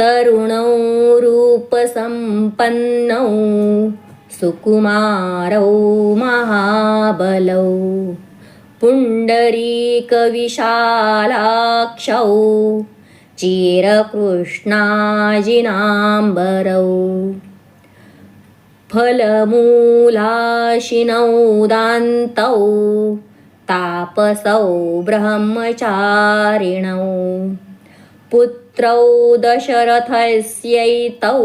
तरुणौ रूपसम्पन्नौ सुकुमारौ महाबलौ पुण्डरीकविशालाक्षौ चिरकृष्णाजिनाम्बरौ फलमूलाशिनौ दान्तौ तापसौ ब्रह्मचारिणौ पुत्रौ दशरथस्यैतौ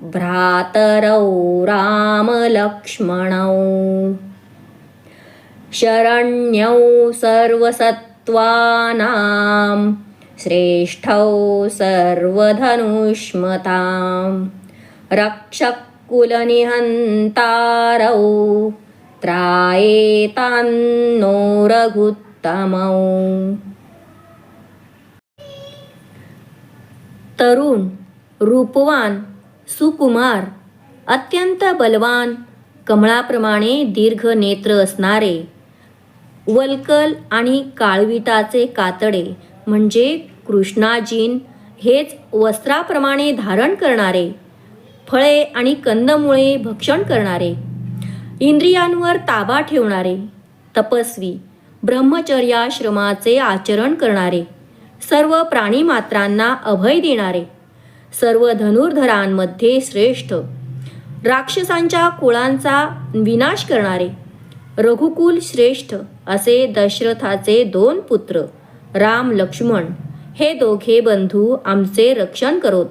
भ्रातरौ रामलक्ष्मणौ। शरण्यौ सर्वसत्त्वानां श्रेष्ठौ सर्वधनुष्मतां। रक्षकुलनिहन्तारौ त्रायेतान्नो रघुत्तमौ तरुण रूपवान सुकुमार अत्यंत बलवान कमळाप्रमाणे दीर्घ नेत्र असणारे वल्कल आणि काळविटाचे कातडे म्हणजे कृष्णाजीन हेच वस्त्राप्रमाणे धारण करणारे फळे आणि कंदमुळे भक्षण करणारे इंद्रियांवर ताबा ठेवणारे तपस्वी ब्रह्मचर्याश्रमाचे आचरण करणारे. सर्व प्राणीमात्रांना अभय देणारे सर्व धनुर्धरांमध्ये श्रेष्ठ राक्षसांच्या कुळांचा विनाश करणारे रघुकुल श्रेष्ठ असे दशरथाचे दोन पुत्र राम लक्ष्मण हे दोघे बंधू आमचे रक्षण करोत.